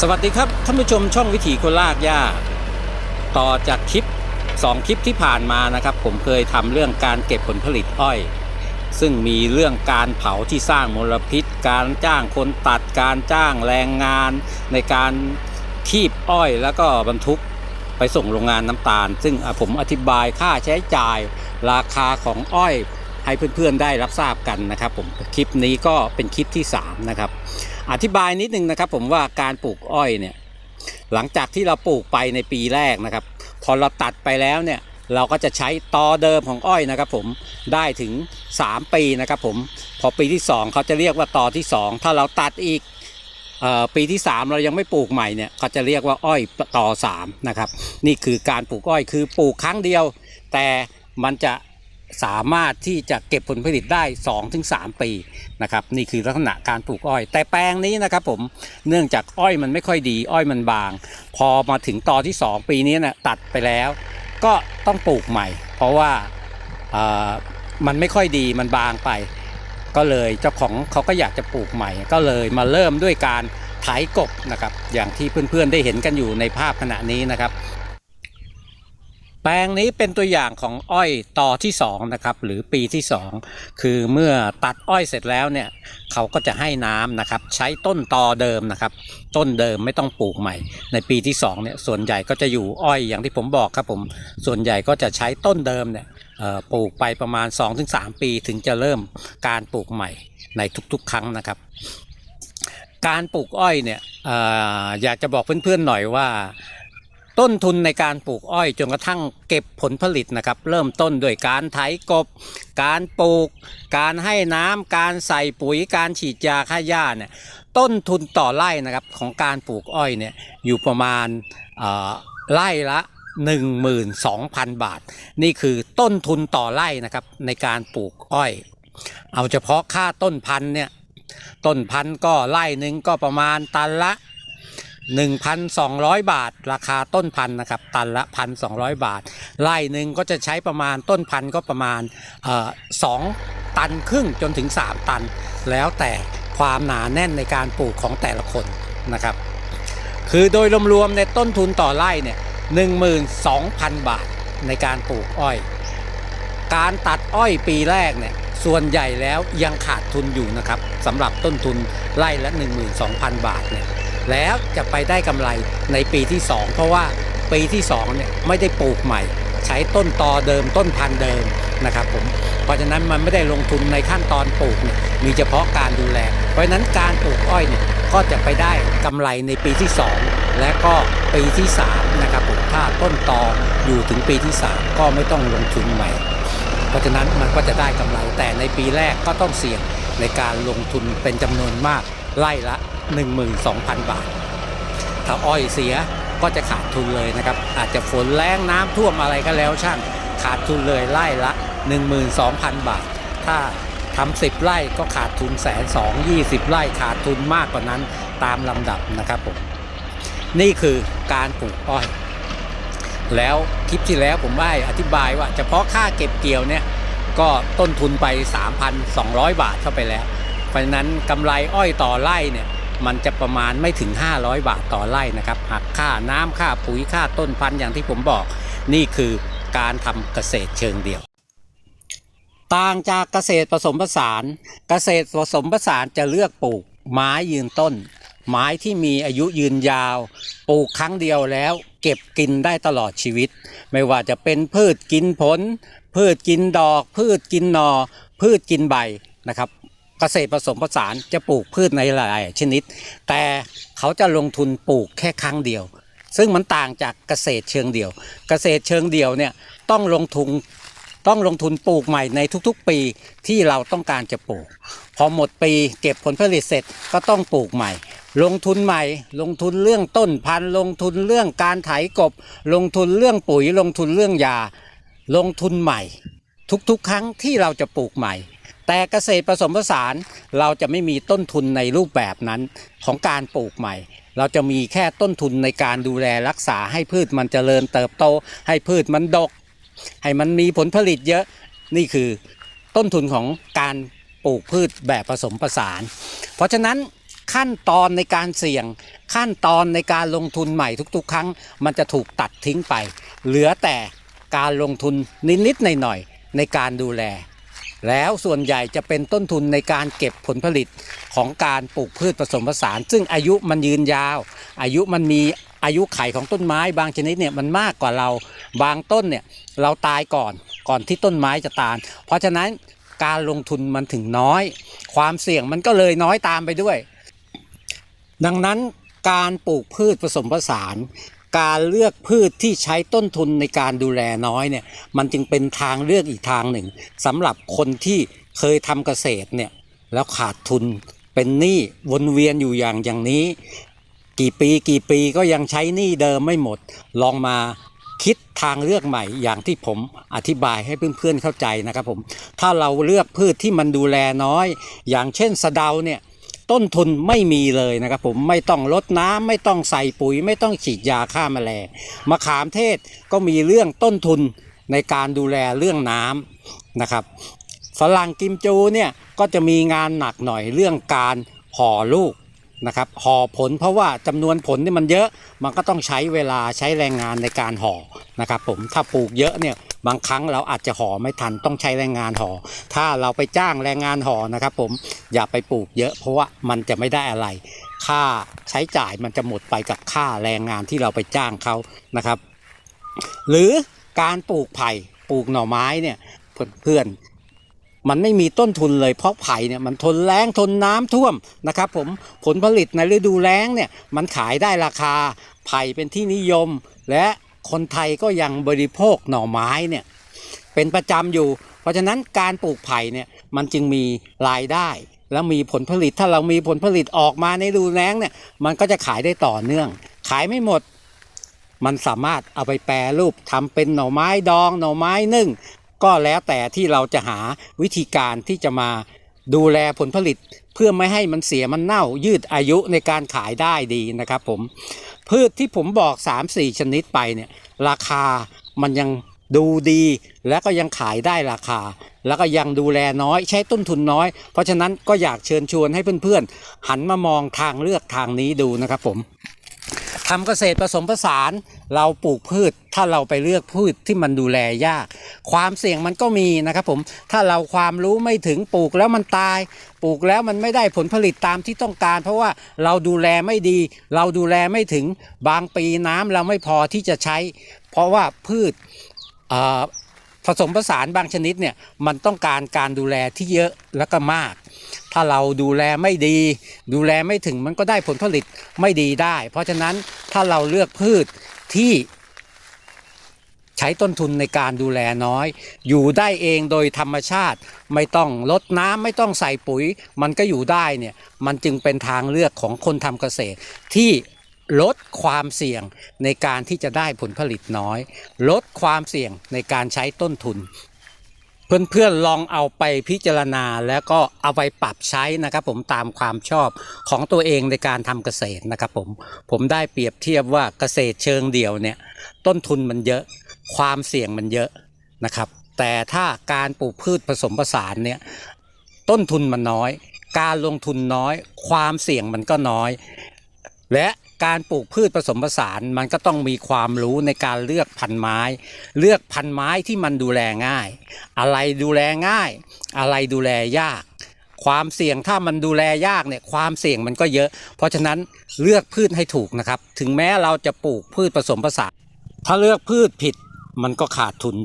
สวัสดีครับท่านผู้ชมช่องวิถีคนลากหญ้า ต่อจากคลิป 2 คลิปที่ผ่านมานะครับ ผมเคยทำเรื่องการเก็บผลผลิตอ้อย ซึ่งมีเรื่องการเผาที่สร้างมลพิษ การจ้างคนตัดการจ้างแรงงาน ในการคีบอ้อยแล้วก็บรรทุกไปส่งโรงงานน้ำตาล ซึ่งผมอธิบายค่าใช้จ่าย ราคาของอ้อยให้เพื่อนๆได้รับทราบกันนะครับ ผมคลิปนี้ก็เป็นคลิปที่ 3 นะครับ อธิบายนิดนึงนะครับ ผมว่าการปลูกอ้อยเนี่ยหลังจากที่เราปลูกไปในปีแรกนะครับ พอเราตัดไปแล้วเนี่ยเราก็จะใช้ตอเดิมของอ้อยนะครับ ผมได้ถึง 3 ปีนะครับ ผมพอปีที่ 2 เขาจะเรียกว่าตอที่ 2 ถ้าเราตัดอีกออปีที่ 3 เรายังไม่ปลูกใหม่เนี่ยเขาจะเรียกว่าอ้อยตอ3นะครับนี่คือการปลูกอ้อยคือปลูกครั้งเดียว แต่มันจะ สามารถที่จะเก็บผลผลิตได้ 2-3 ปีนะครับนี่คือลักษณะการปลูกอ้อย แต่แปลงนี้นะครับผมเนื่องจากอ้อยมันไม่ค่อยดีอ้อยมันบาง พอมาถึงตอที่ 2 ปีนี้นะ่ะตัดไปแล้ว ก็ต้องปลูกใหม่ เพราะว่ามันไม่ค่อยดีมันบางไป ก็เลยเจ้าของเขาก็อยากจะปลูกใหม่ ก็เลยมาเริ่มด้วยการไถกบนะครับอย่างที่เพื่อนๆได้เห็นกันอยู่ในภาพขณะนี้นะครับ แปลงนี้เป็นตัวอย่างของอ้อยต่อที่2นะครับหรือปีที่ 2 คือเมื่อตัดอ้อยเสร็จแล้วเนี่ยเขาก็จะให้น้ำนะครับใช้ต้นตอเดิมนะครับ ต้นเดิมไม่ต้องปลูกใหม่ ในปีที่2เนี่ยส่วนใหญ่ก็จะอยู่อ้อยอย่างที่ผมบอกครับผมส่วนใหญ่ก็จะใช้ต้นเดิมเนี่ยปลูกไปประมาณ 2-3 ปีถึงจะเริ่มการปลูกใหม่ในทุกๆ ครั้งนะครับ การปลูกอ้อยเนี่ยออยากจะบอกเพื่อนๆหน่อยว่า ต้นทุนในการปลูกอ้อยจนกระทั่งเก็บผลผลิตนะครับ เริ่มต้นด้วยการไถกบ การปลูก การให้น้ำการใส่ปุ๋ยการฉีดยาฆ่าหญ้าเนี่ยต้นทุนต่อไร่นะครับของการปลูกอ้อยเนี่ยอยู่ประมาณเอ่อไร่ละ 12,000 บาท นี่คือต้นทุนต่อไร่นะครับในการปลูกอ้อย เอาเฉพาะค่าต้นพันธุ์เนี่ยต้นพันธุ์ก็ไร่หนึ่งก็ประมาณตันละ 1,200 บาท ราคาต้นพันนะครับ ตันละ 1,200 บาท ไร่หนึ่งก็จะใช้ประมาณต้นพันก็ประมาณออสองตันครึ่งจนถึง 3 ตัน แล้วแต่ความหนาแน่นในการปลูกของแต่ละคนนะครับ คือโดยรวมๆในต้นทุนต่อไร่เนี่ย12,000 บาทในการปลูกอ้อย การตัดอ้อยปีแรกเนี่ยส่วนใหญ่แล้วยังขาดทุนอยู่นะครับสำหรับต้นทุนไร่ละ 12,000 บาทเนี่ย แล้วจะไปได้กำไรในปีที่ 2 เพราะว่าปีที่2เนี่ยไม่ได้ปลูกใหม่ ใช้ต้นตอเดิมต้นพันธุ์เดิมนะครับผมเพราะฉะนั้นมันไม่ได้ลงทุนในขั้นตอนปลูกเนี่ยมีเฉพาะการดูแล เพราะฉะนั้นการปลูกอ้อยเนี่ยก็จะไปได้กำไรในปีที่ 2 และก็ปีที่3นะครับผมถ้าต้นตออยู่ถึงปีที่ 3 ก็ไม่ต้องลงทุนใหม่ เพราะฉะนั้นมันก็จะได้กำไรแต่ในปีแรกก็ต้องเสี่ยงในการลงทุนเป็นจำนวนมากไล่ละ 12,000 บาท ถ้าอ้อยเสียก็จะขาดทุนเลยนะครับ อาจจะฝนแรงน้ำท่วมอะไรก็แล้วช่างขาดทุนเลยไล่ละ 12,000 บาท ถ้าทำสิบไร่ก็ขาดทุนแสนสองยี่สิบไร่ขาดทุนมากกว่านั้นตามลำดับนะครับผมนี่คือการปลูกอ้อย แล้วคลิปที่แล้วผมได้อธิบายว่าเฉพาะค่าเก็บเกี่ยวเนี่ยก็ต้นทุนไป 3,200 บาทเข้าไปแล้ว เพราะฉะนั้นกำไรอ้อยต่อไร่เนี่ย มันจะประมาณไม่ถึง 500 บาทต่อไร่นะครับหักค่าน้ำค่าปุ๋ยค่าต้นพันธุ์อย่างที่ผมบอก นี่คือการทำเกษตรเชิงเดี่ยว ต่างจากเกษตรผสมผสาน เกษตรผสมผสานจะเลือกปลูกไม้ยืนต้น ไม้ที่มีอายุยืนยาว ปลูกครั้งเดียวแล้ว เก็บกินได้ตลอดชีวิต ไม่ว่าจะเป็นพืชกินผล พืชกินดอก พืชกินหนอ พืชกินใบนะครับ เกษตรผสมผสานจะปลูกพืชในหลายชนิด แต่เขาจะลงทุนปลูกแค่ครั้งเดียว ซึ่งมันต่างจากเกษตรเชิงเดี่ยว เกษตรเชิงเดี่ยวเนี่ยต้องลงทุนต้องลงทุนปลูกใหม่ในทุกๆ ปีที่เราต้องการจะปลูก พอหมดปีเก็บผลผลิตเสร็จก็ต้องปลูกใหม่ ลงทุนใหม่ ลงทุนเรื่องต้นพันธุ์ลงทุนเรื่องการไถกบ ลงทุนเรื่องปุ๋ย ลงทุนเรื่องยา ลงทุนใหม่ ทุกๆ ครั้งที่เราจะปลูกใหม่ แต่เกษตรผสมผสานเราจะไม่มีต้นทุนในรูปแบบนั้นของการปลูกใหม่ เราจะมีแค่ต้นทุนในการดูแลรักษาให้พืชมันเจริญเติบโต ให้พืชมันดก ให้มันมีผลผลิตเยอะนี่คือต้นทุนของการปลูกพืชแบบผสมผสาน เพราะฉะนั้นขั้นตอนในการเสี่ยงขั้นตอนในการลงทุนใหม่ทุกๆ ครั้ง มันจะถูกตัดทิ้งไป เหลือแต่การลงทุนนิดๆหน่อยๆในการดูแล แล้วส่วนใหญ่จะเป็นต้นทุนในการเก็บผลผลิตของการปลูกพืชผสมผสาน ซึ่งอายุมันยืนยาว อายุมันมีอายุไขของต้นไม้บางชนิดเนี่ยมันมากกว่าเราบางต้นเนี่ยเราตายก่อนก่อนที่ต้นไม้จะตาย เพราะฉะนั้นการลงทุนมันถึงน้อย ความเสี่ยงมันก็เลยน้อยตามไปด้วย ดังนั้นการปลูกพืชผสมผสาน การเลือกพืชที่ใช้ต้นทุนในการดูแลน้อยเนี่ยมันจึงเป็นทางเลือกอีกทางหนึ่งสำหรับคนที่เคยทำเกษตรเนี่ยแล้วขาดทุนเป็นหนี้วนเวียนอยู่อย่างอย่างนี้ กี่ปีกี่ปีก็ยังใช้หนี้เดิมไม่หมด ลองมาคิดทางเลือกใหม่อย่างที่ผมอธิบายให้เพื่อนๆเข้าใจนะครับผมถ้าเราเลือกพืชที่มันดูแลน้อย อย่างเช่นสะเดาเนี่ย ต้นทุนไม่มีเลยนะครับผมไม่ต้องลดน้ำไม่ต้องใส่ปุ๋ย ไม่ต้องฉีดยาฆ่าแมลงมะขามเทศก็มีเรื่องต้นทุนในการดูแลเรื่องน้ำนะครับฝรั่งกิมจูเนี่ยก็จะมีงานหนักหน่อยเรื่องการห่อลูก นะครับห่อผลเพราะว่าจำนวนผลนี่มันเยอะมันก็ต้องใช้เวลาใช้แรงงานในการห่อนะครับผมถ้าปลูกเยอะเนี่ยบางครั้งเราอาจจะห่อไม่ทันต้องใช้แรงงานห่อถ้าเราไปจ้างแรงงานห่อนะครับผมอย่าไปปลูกเยอะเพราะว่ามันจะไม่ได้อะไรค่าใช้จ่ายมันจะหมดไปกับค่าแรงงานที่เราไปจ้างเขานะครับ หรือการปลูกไผ่ปลูกหน่อไม้เนี่ยเพื่อน มันไม่มีต้นทุนเลยเพราะไผ่เนี่ยมันทนแล้งทนน้ำท่วมนะครับผมผลผลิตในฤดูแล้งเนี่ยมันขายได้ราคาไผ่เป็นที่นิยม และคนไทยก็ยังบริโภคหน่อไม้เนี่ยเป็นประจำอยู่ เพราะฉะนั้นการปลูกไผ่เนี่ยมันจึงมีรายได้ แล้วมีผลผลิตถ้าเรามีผลผลิตออกมาในฤดูแล้งเนี่ยมันก็จะขายได้ต่อเนื่อง ขายไม่หมดมันสามารถเอาไปแปรรูปทำเป็นหน่อไม้ดอง หน่อไม้นึ่ง ก็แล้วแต่ที่เราจะหาวิธีการที่จะมาดูแลผลผลิต เพื่อไม่ให้มันเสียมันเน่ายืดอายุในการขายได้ดีนะครับผมพืชที่ผมบอก 3-4 ชนิดไปเนี่ยราคามันยังดูดีและก็ยังขายได้ราคา แล้วก็ยังดูแลน้อยใช้ต้นทุนน้อย เพราะฉะนั้นก็อยากเชิญชวนให้เพื่อนๆ หันมามองทางเลือกทางนี้ดูนะครับผมทำเกษตรผสมผสานเราปลูกพืช ถ้าเราไปเลือกพืชที่มันดูแลยาก ความเสี่ยงมันก็มีนะครับผมถ้าเราความรู้ไม่ถึงปลูกแล้วมันตาย ปลูกแล้วมันไม่ได้ผลผลิตตามที่ต้องการ เพราะว่าเราดูแลไม่ดี เราดูแลไม่ถึงบางปีน้ำเราไม่พอที่จะใช้ เพราะว่าพืชผสมผสานบางชนิดเนี่ยมันต้องการการดูแลที่เยอะแล้วก็มาก ถ้าเราดูแลไม่ดี ดูแลไม่ถึงมันก็ได้ผลผลิตไม่ดีได้ เพราะฉะนั้นถ้าเราเลือกพืชที่ ใช้ต้นทุนในการดูแลน้อย อยู่ได้เองโดยธรรมชาติ ไม่ต้องลดน้ำไม่ต้องใส่ปุ๋ย มันก็อยู่ได้เนี่ยมันจึงเป็นทางเลือกของคนทำเกษตรที่ลดความเสี่ยงในการที่จะได้ผลผลิตน้อย ลดความเสี่ยงในการใช้ต้นทุน เพื่อนๆลองเอาไปพิจารณาแล้วก็เอาไปปรับใช้นะครับผมตามความชอบของตัวเองในการทำเกษตรนะครับผมผมได้เปรียบเทียบว่าเกษตรเชิงเดี่ยวเนี่ยต้นทุนมันเยอะ ความเสี่ยงมันเยอะนะครับ แต่ถ้าการปลูกพืชผสมผสานเนี่ยต้นทุนมันน้อย การลงทุนน้อย ความเสี่ยงมันก็น้อย และการปลูกพืชผสมผสานมันก็ต้องมีความรู้ในการเลือกพันธุ์ไม้ เลือกพันธุ์ไม้ที่มันดูแลง่าย อะไรดูแลง่าย อะไรดูแลยาก ความเสี่ยงถ้ามันดูแลยากเนี่ยความเสี่ยงมันก็เยอะ เพราะฉะนั้นเลือกพืชให้ถูกนะครับ ถึงแม้เราจะปลูกพืชผสมผสานถ้าเลือกพืชผิด มันก็ขาดทุน